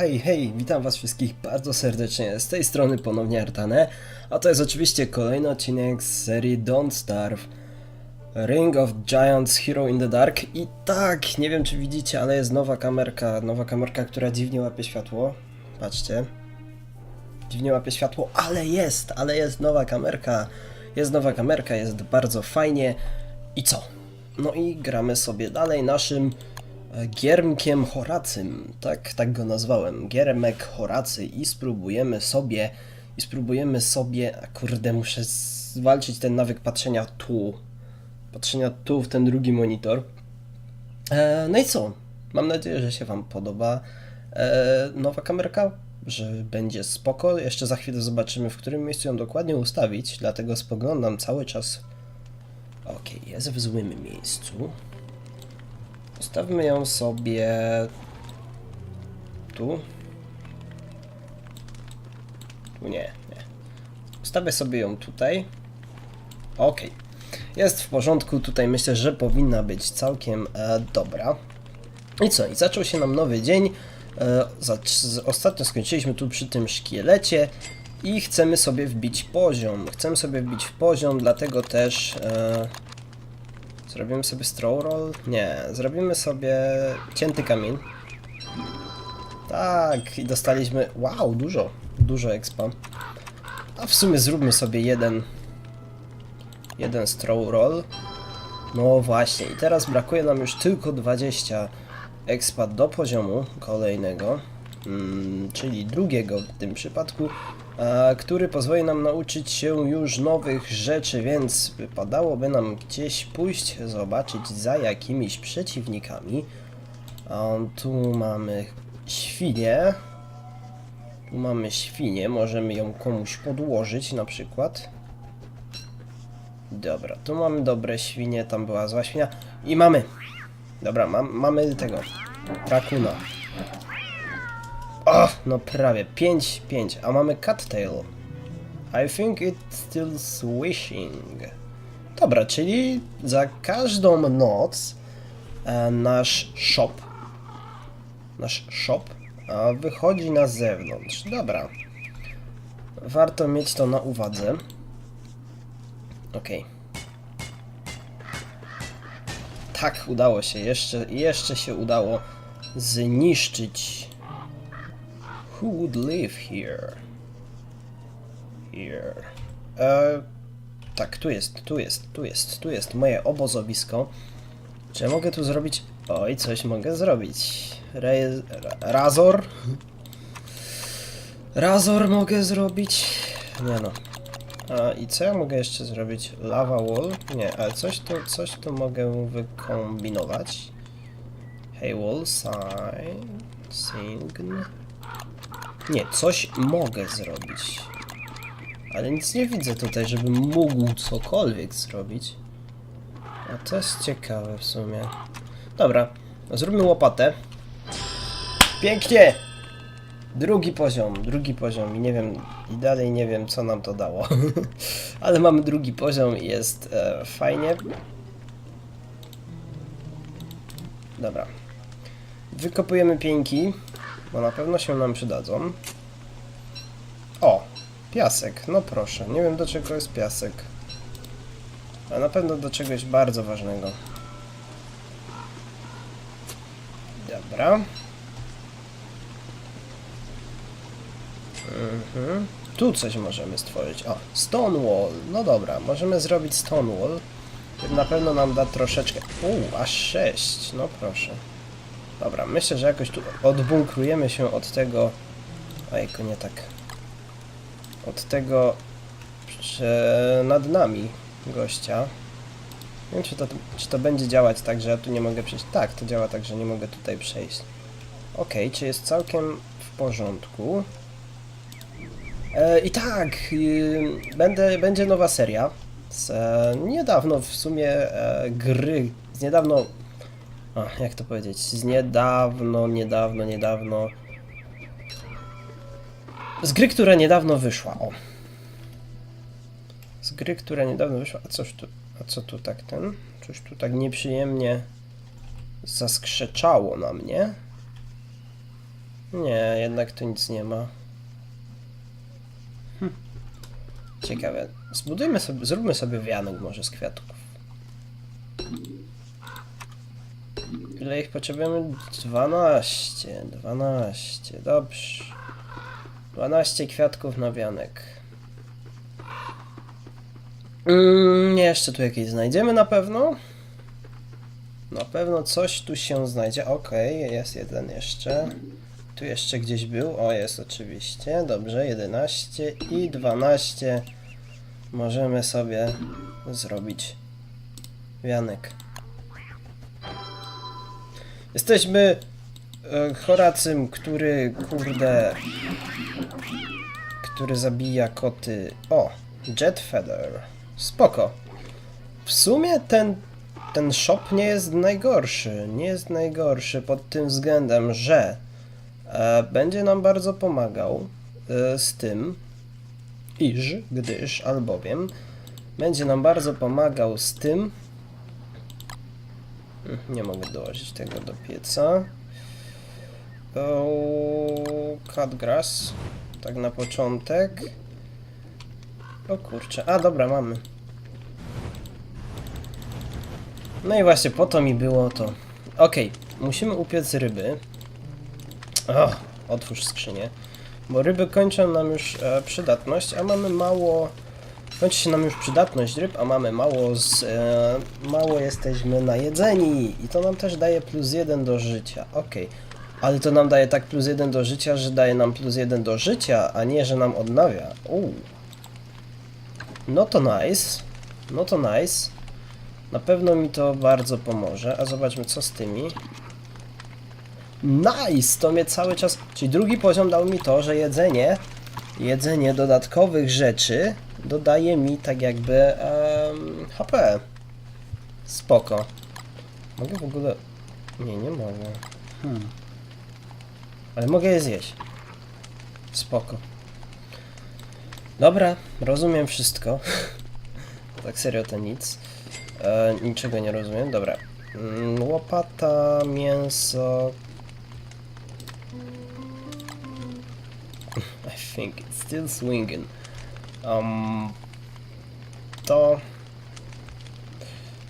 hej, hej, witam was wszystkich bardzo serdecznie, z tej strony ponownie Artane, a to jest oczywiście kolejny odcinek z serii Don't Starve. Ring of Giants Hero in the Dark. I tak, nie wiem czy widzicie, ale jest nowa kamerka, nowa kamerka, która dziwnie łapie światło, patrzcie, dziwnie łapie światło, ale jest, ale jest nowa kamerka, jest nowa kamerka, jest bardzo fajnie. I co? No i gramy sobie dalej naszym Giermkiem Horacym, tak, tak go nazwałem, Giermek Horacy i spróbujemy sobie, i spróbujemy sobie, a kurde, muszę zwalczyć ten nawyk patrzenia tu, patrzenia tu w ten drugi monitor. E, no i co? Mam nadzieję, że się Wam podoba e, nowa kamerka, że będzie spoko. Jeszcze za chwilę zobaczymy, w którym miejscu ją dokładnie ustawić, dlatego spoglądam cały czas. Okej, jest w złym miejscu. Ustawmy ją sobie tu. Tu nie, nie. Ustawię sobie ją tutaj. Okej. Jest w porządku, tutaj myślę, że powinna być całkiem e, dobra. I co? I zaczął się nam nowy dzień. E, ostatnio skończyliśmy tu przy tym szkielecie i chcemy sobie wbić poziom. Chcemy sobie wbić poziom, dlatego też e, zrobimy sobie straw roll. Nie, zrobimy sobie cięty kamień. Tak, i dostaliśmy. Wow, dużo, dużo expa. A w sumie zróbmy sobie jeden. Jeden straw roll. No właśnie, i teraz brakuje nam już tylko 20 expa do poziomu kolejnego, czyli drugiego w tym przypadku, który pozwoli nam nauczyć się już nowych rzeczy, więc wypadałoby nam gdzieś pójść, zobaczyć za jakimiś przeciwnikami. Tu mamy świnię. Tu mamy świnię, możemy ją komuś podłożyć na przykład. Dobra, tu mamy dobre świnie, tam była zła świnia. I mamy. Dobra, mam, mamy tego. Rakuna. O, no prawie. 5, 5. A mamy cattail. I think it's still swishing. Dobra, czyli za każdą noc e, nasz shop nasz shop a wychodzi na zewnątrz. Dobra. Warto mieć to na uwadze. Okej. Tak, udało się. Jeszcze, jeszcze się udało zniszczyć. Who would live here? Here. E, tak, tu jest, tu jest, tu jest, tu jest moje obozowisko. Czy ja mogę tu zrobić? Oj, coś mogę zrobić. Re... ra- Razor? Razor mogę zrobić? Nie no. A, I co ja mogę jeszcze zrobić? Lava wall? Nie, ale coś tu, coś tu mogę wykombinować. Hey wall, sign, sign. Nie, coś mogę zrobić. Ale nic nie widzę tutaj, żebym mógł cokolwiek zrobić. A to jest ciekawe w sumie. Dobra, zróbmy łopatę. Pięknie! Drugi poziom, drugi poziom i nie wiem, i dalej nie wiem co nam to dało. Ale mamy drugi poziom i jest e, fajnie. Dobra. Wykopujemy pięki, bo na pewno się nam przydadzą. O, piasek, no proszę, nie wiem do czego jest piasek. A na pewno do czegoś bardzo ważnego. Dobra. Mhm. Tu coś możemy stworzyć. O, Stonewall. No dobra, możemy zrobić Stonewall. Na pewno nam da troszeczkę. U, aż 6. No proszę. Dobra, myślę, że jakoś tu odbunkrujemy się od tego. Ojku, nie tak. Od tego nad nami gościa. Nie wiem, czy to, czy to będzie działać tak, że ja tu nie mogę przejść. Tak, to działa tak, że nie mogę tutaj przejść. Ok, czy jest całkiem w porządku? E, I tak, będę, będzie nowa seria z e, niedawno w sumie e, gry, z niedawno, a, jak to powiedzieć, z niedawno, niedawno, niedawno, z gry, która niedawno wyszła, o. Z gry, która niedawno wyszła, a coś tu, a co tu tak ten, coś tu tak nieprzyjemnie zaskrzeczało na mnie. Nie, jednak tu nic nie ma. Hm. Ciekawe. Zbudujmy sobie, zróbmy sobie wianek może z kwiatków. Ile ich potrzebujemy? 12. 12. Dobrze. 12 kwiatków na wianek. Mm, jeszcze tu jakieś znajdziemy na pewno. Na pewno coś tu się znajdzie. Okej, jest jeden jeszcze. Tu jeszcze gdzieś był. O, jest oczywiście. Dobrze, 11 i 12. Możemy sobie zrobić wianek. Jesteśmy e, który, kurde, który zabija koty. O, Jet Feather. Spoko. W sumie ten, ten shop nie jest najgorszy. Nie jest najgorszy pod tym względem, że e, będzie nam bardzo pomagał e, z tym, iż, gdyż, albowiem będzie nam bardzo pomagał z tym. Nie mogę dołożyć tego do pieca. O, cut grass. Tak na początek. O kurczę. A dobra, mamy. No i właśnie po to mi było to. Okej, musimy upiec ryby. O, otwórz skrzynię. Bo ryby kończą nam już e, przydatność, a mamy mało. Kończy się nam już przydatność ryb, a mamy mało z. E, mało jesteśmy najedzeni. I to nam też daje plus jeden do życia. Okej. Ale to nam daje tak plus jeden do życia, że daje nam plus jeden do życia, a nie, że nam odnawia. Uuu. No to nice. No to nice. Na pewno mi to bardzo pomoże. A zobaczmy co z tymi. Nice! To mnie cały czas. Czyli drugi poziom dał mi to, że jedzenie. Jedzenie dodatkowych rzeczy dodaje mi tak jakby em, HP. Spoko. Mogę w ogóle. Nie, nie mogę. Hmm. Ale mogę je zjeść. Spoko. Dobra, rozumiem wszystko. tak serio to nic. E, niczego nie rozumiem. Dobra. Mm, Łopata, mięso. I think it's still swinging. Um, to.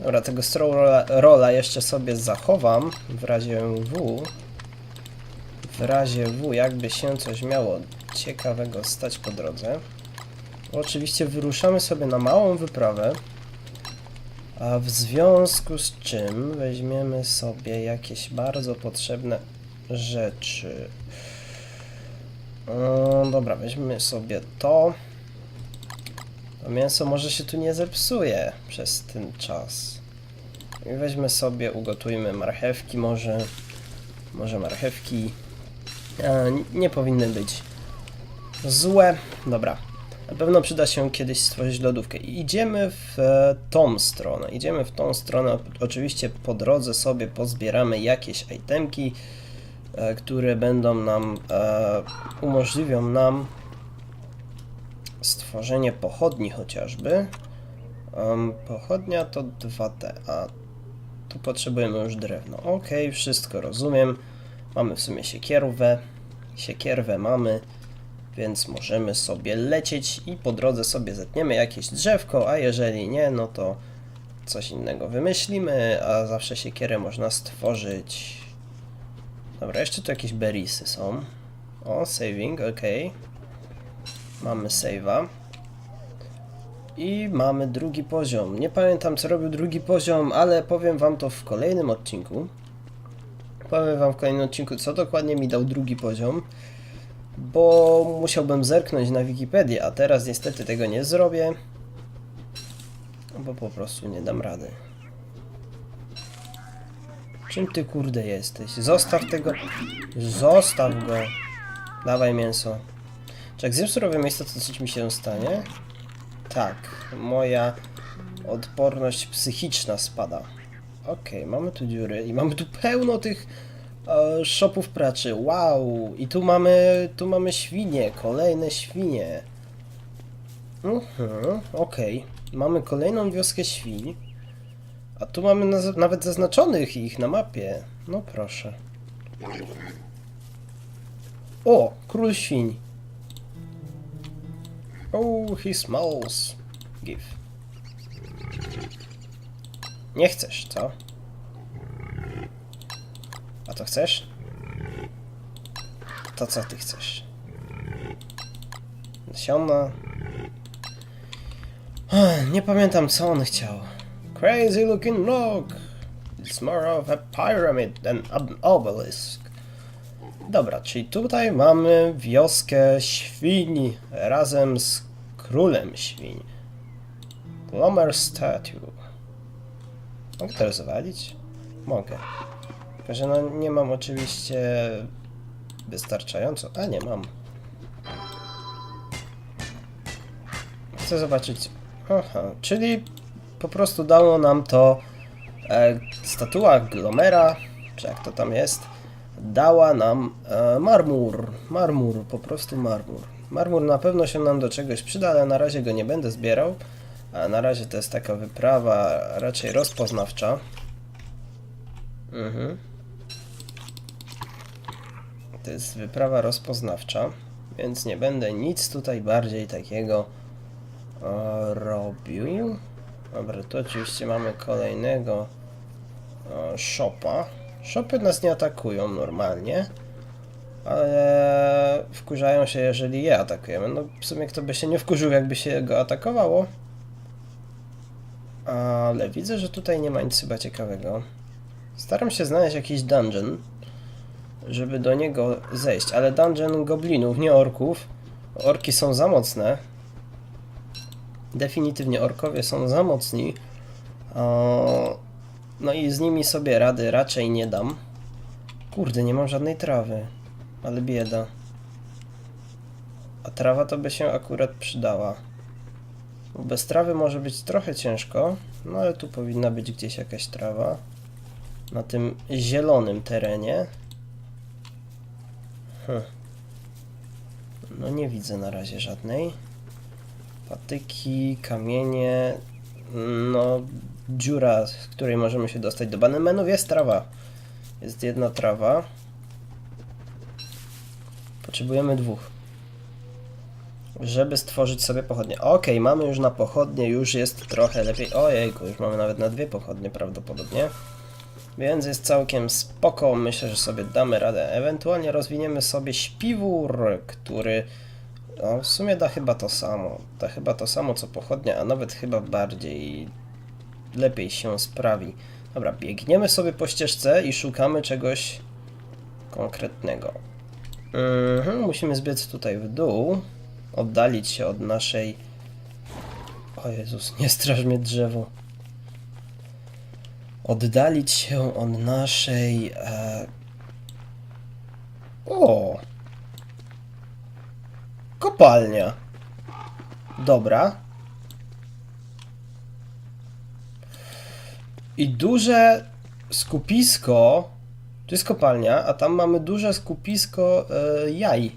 Dobra, tego straw rolla, jeszcze sobie zachowam w razie W. W razie W, jakby się coś miało ciekawego stać po drodze. Oczywiście wyruszamy sobie na małą wyprawę. A w związku z czym weźmiemy sobie jakieś bardzo potrzebne rzeczy. No, dobra, weźmy sobie to. To mięso może się tu nie zepsuje przez ten czas. I weźmy sobie, ugotujmy marchewki może. Może marchewki e, nie powinny być złe. Dobra. Na pewno przyda się kiedyś stworzyć lodówkę. Idziemy w e, tą stronę. Idziemy w tą stronę. Oczywiście po drodze sobie pozbieramy jakieś itemki, e, które będą nam, e, umożliwią nam stworzenie pochodni chociażby. Em, pochodnia to 2D, a tu potrzebujemy już drewno. Ok, wszystko rozumiem. Mamy w sumie siekierwę. Siekierwę mamy. Więc możemy sobie lecieć i po drodze sobie zetniemy jakieś drzewko, a jeżeli nie, no to coś innego wymyślimy, a zawsze siekierę można stworzyć. Dobra, jeszcze tu jakieś berrisy są. O, saving, ok. Mamy save'a. I mamy drugi poziom. Nie pamiętam co robił drugi poziom, ale powiem wam to w kolejnym odcinku. Powiem wam w kolejnym odcinku, co dokładnie mi dał drugi poziom bo musiałbym zerknąć na Wikipedię, a teraz niestety tego nie zrobię, bo po prostu nie dam rady. Czym ty kurde jesteś? Zostaw tego. Zostaw go. Dawaj mięso. Jak zjem surowe miejsce, to coś mi się stanie? Tak, moja odporność psychiczna spada. Okej, mamy tu dziury i mamy tu pełno tych e, shopów pracy. Wow! I tu mamy, tu mamy świnie, kolejne świnie. Mhm, okej. Mamy kolejną wioskę świń. A tu mamy naz- nawet zaznaczonych ich na mapie. No proszę. O, król świń. Oh, he smells. Give. Nie chcesz, co? A to chcesz? To co ty chcesz? Nasiona? Nie pamiętam co on chciał. Crazy looking rock. It's more of a pyramid than an obelisk. Dobra, czyli tutaj mamy wioskę świń razem z królem świń. Glomer Statue. Mogę to rozwalić? Mogę. Tylko, że no nie mam oczywiście wystarczająco. A nie mam. Chcę zobaczyć. Aha, czyli po prostu dało nam to e, statua Glomera, czy jak to tam jest, dała nam e, marmur. Marmur, po prostu marmur. Marmur na pewno się nam do czegoś przyda, ale na razie go nie będę zbierał. A na razie to jest taka wyprawa raczej rozpoznawcza. Mhm. To jest wyprawa rozpoznawcza, więc nie będę nic tutaj bardziej takiego e, robił. Dobra, tu oczywiście mamy kolejnego e, shopa. Shopy nas nie atakują normalnie, ale wkurzają się, jeżeli je atakujemy. No w sumie kto by się nie wkurzył, jakby się go atakowało. Ale widzę, że tutaj nie ma nic chyba ciekawego. Staram się znaleźć jakiś dungeon, żeby do niego zejść, ale dungeon goblinów, nie orków. Orki są za mocne. Definitywnie orkowie są za mocni. O, No i z nimi sobie rady raczej nie dam. Kurde, nie mam żadnej trawy. Ale bieda. A trawa to by się akurat przydała. Bo Bez trawy może być trochę ciężko, no ale tu powinna być gdzieś jakaś trawa. Na tym zielonym terenie. Hm. No nie widzę na razie żadnej. Patyki, kamienie, no dziura, z której możemy się dostać do banemenów jest trawa. Jest jedna trawa. Potrzebujemy dwóch. Żeby stworzyć sobie pochodnie. Okej, mamy już na pochodnie, już jest trochę lepiej. Ojejku, już mamy nawet na dwie pochodnie prawdopodobnie. Więc jest całkiem spoko, myślę, że sobie damy radę. Ewentualnie rozwiniemy sobie śpiwór, który no, w sumie da chyba to samo. Da chyba to samo co pochodnia, a nawet chyba bardziej lepiej się sprawi. Dobra, biegniemy sobie po ścieżce i szukamy czegoś konkretnego. Mhm, musimy zbiec tutaj w dół, oddalić się od naszej... O Jezus, nie straż mnie drzewo. Oddalić się od naszej... E... O! Kopalnia. Dobra. I duże skupisko. Tu jest kopalnia, a tam mamy duże skupisko e, jaj.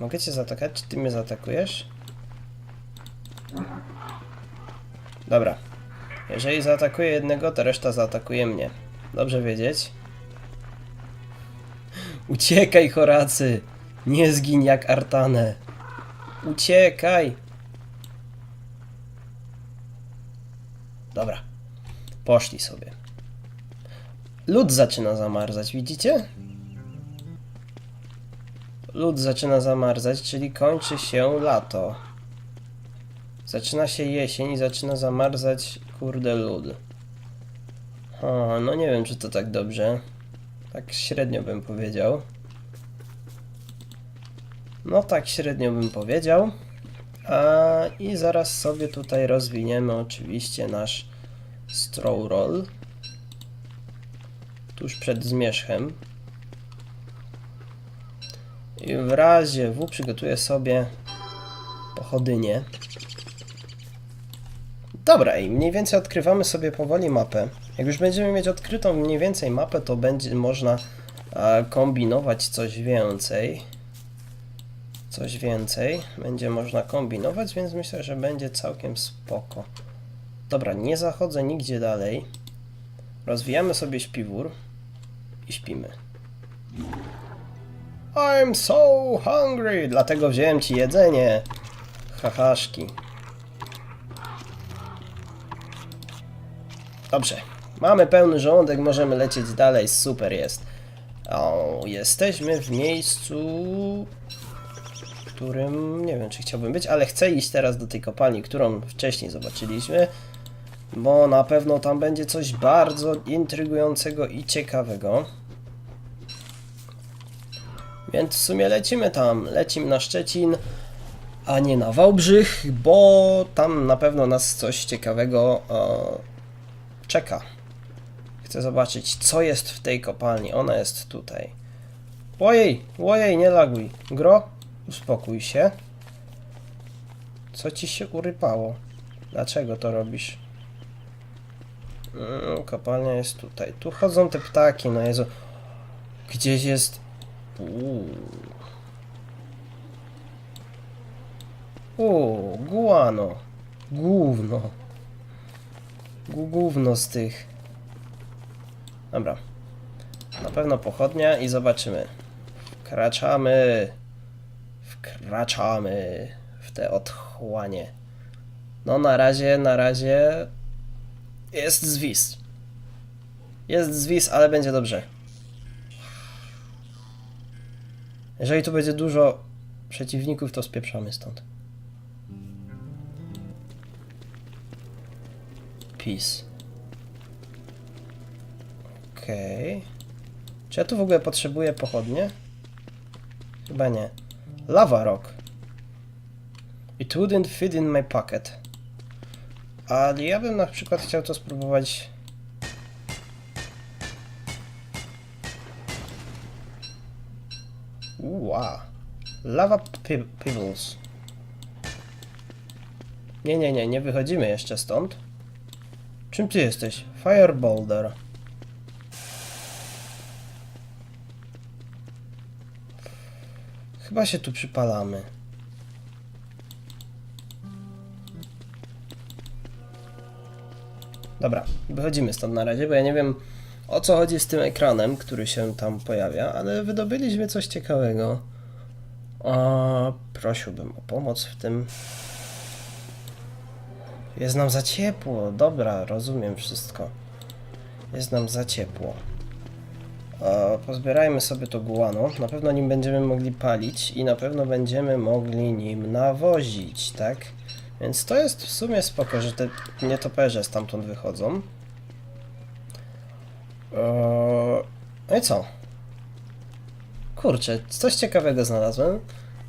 Mogę cię zaatakać? Czy ty mnie zaatakujesz? Dobra. Jeżeli zaatakuję jednego, to reszta zaatakuje mnie. Dobrze wiedzieć. Uciekaj, Horacy! Nie zgiń jak Artane! Uciekaj! Dobra. Poszli sobie. Lód zaczyna zamarzać, widzicie? Lód zaczyna zamarzać, czyli kończy się lato. Zaczyna się jesień i zaczyna zamarzać, kurde, lód. O, no nie wiem, czy to tak dobrze. Tak średnio bym powiedział. No tak średnio bym powiedział. A, I zaraz sobie tutaj rozwiniemy oczywiście nasz straw roll. Tuż przed zmierzchem. I w razie W przygotuję sobie pochodynię. Dobra, i mniej więcej odkrywamy sobie powoli mapę. Jak już będziemy mieć odkrytą mniej więcej mapę, to będzie można kombinować coś więcej. Coś więcej będzie można kombinować, więc myślę, że będzie całkiem spoko. Dobra, nie zachodzę nigdzie dalej. Rozwijamy sobie śpiwór i śpimy. I'm so hungry, dlatego wziąłem ci jedzenie. Hahaszki. Dobrze. Mamy pełny żołądek, możemy lecieć dalej, super jest. O, jesteśmy w miejscu, w którym nie wiem, czy chciałbym być, ale chcę iść teraz do tej kopalni, którą wcześniej zobaczyliśmy, bo na pewno tam będzie coś bardzo intrygującego i ciekawego. Więc w sumie lecimy tam, lecimy na Szczecin, a nie na Wałbrzych, bo tam na pewno nas coś ciekawego e, czeka. Chcę zobaczyć, co jest w tej kopalni. Ona jest tutaj. Ojej, ojej, nie laguj. Gro, uspokój się. Co ci się urypało? Dlaczego to robisz? Mm, kopalnia jest tutaj. Tu chodzą te ptaki, no Jezu. Gdzieś jest... Uuu. Uuu, guano. Gówno. Gówno z tych. Dobra. Na pewno pochodnia i zobaczymy. Wkraczamy. Wkraczamy w te otchłanie. No na razie, na razie jest zwis. Jest zwis, ale będzie dobrze. Jeżeli tu będzie dużo przeciwników, to spieprzamy stąd. Peace. Okej. Czy ja tu w ogóle potrzebuję pochodnie? Chyba nie. Lava rock. It wouldn't fit in my pocket. Ale ja bym na przykład chciał to spróbować. Ua. Lava pebbles. Nie, nie, nie, nie wychodzimy jeszcze stąd. Czym ty jesteś? Fire boulder. Chyba się tu przypalamy. Dobra, wychodzimy stąd na razie, bo ja nie wiem o co chodzi z tym ekranem, który się tam pojawia, ale wydobyliśmy coś ciekawego. A, prosiłbym o pomoc w tym. Jest nam za ciepło. Dobra, rozumiem wszystko. Jest nam za ciepło. E, pozbierajmy sobie to guano. Na pewno nim będziemy mogli palić i na pewno będziemy mogli nim nawozić, tak? Więc to jest w sumie spoko, że te nietoperze stamtąd wychodzą. E, no i co? Kurczę, coś ciekawego znalazłem.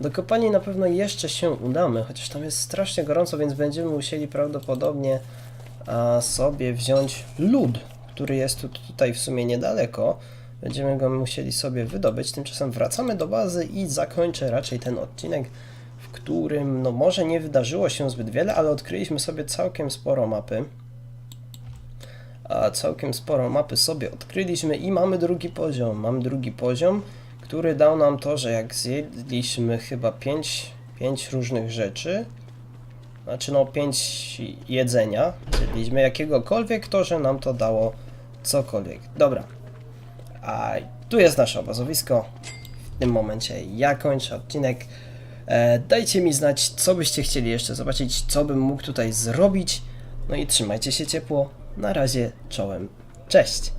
Do kopalni na pewno jeszcze się udamy, chociaż tam jest strasznie gorąco, więc będziemy musieli prawdopodobnie a, sobie wziąć lód, który jest tu, tutaj w sumie niedaleko. Będziemy go musieli sobie wydobyć. Tymczasem wracamy do bazy i zakończę raczej ten odcinek, którym no może nie wydarzyło się zbyt wiele, ale odkryliśmy sobie całkiem sporo mapy. A całkiem sporo mapy sobie odkryliśmy i mamy drugi poziom. Mamy drugi poziom, który dał nam to, że jak zjedliśmy chyba 5 pięć różnych rzeczy, znaczy no 5 jedzenia, zjedliśmy jakiegokolwiek, to że nam to dało cokolwiek. Dobra. A tu jest nasze obozowisko. W tym momencie ja kończę odcinek. E, dajcie mi znać, co byście chcieli jeszcze zobaczyć, co bym mógł tutaj zrobić. No i trzymajcie się ciepło. Na razie, czołem. Cześć!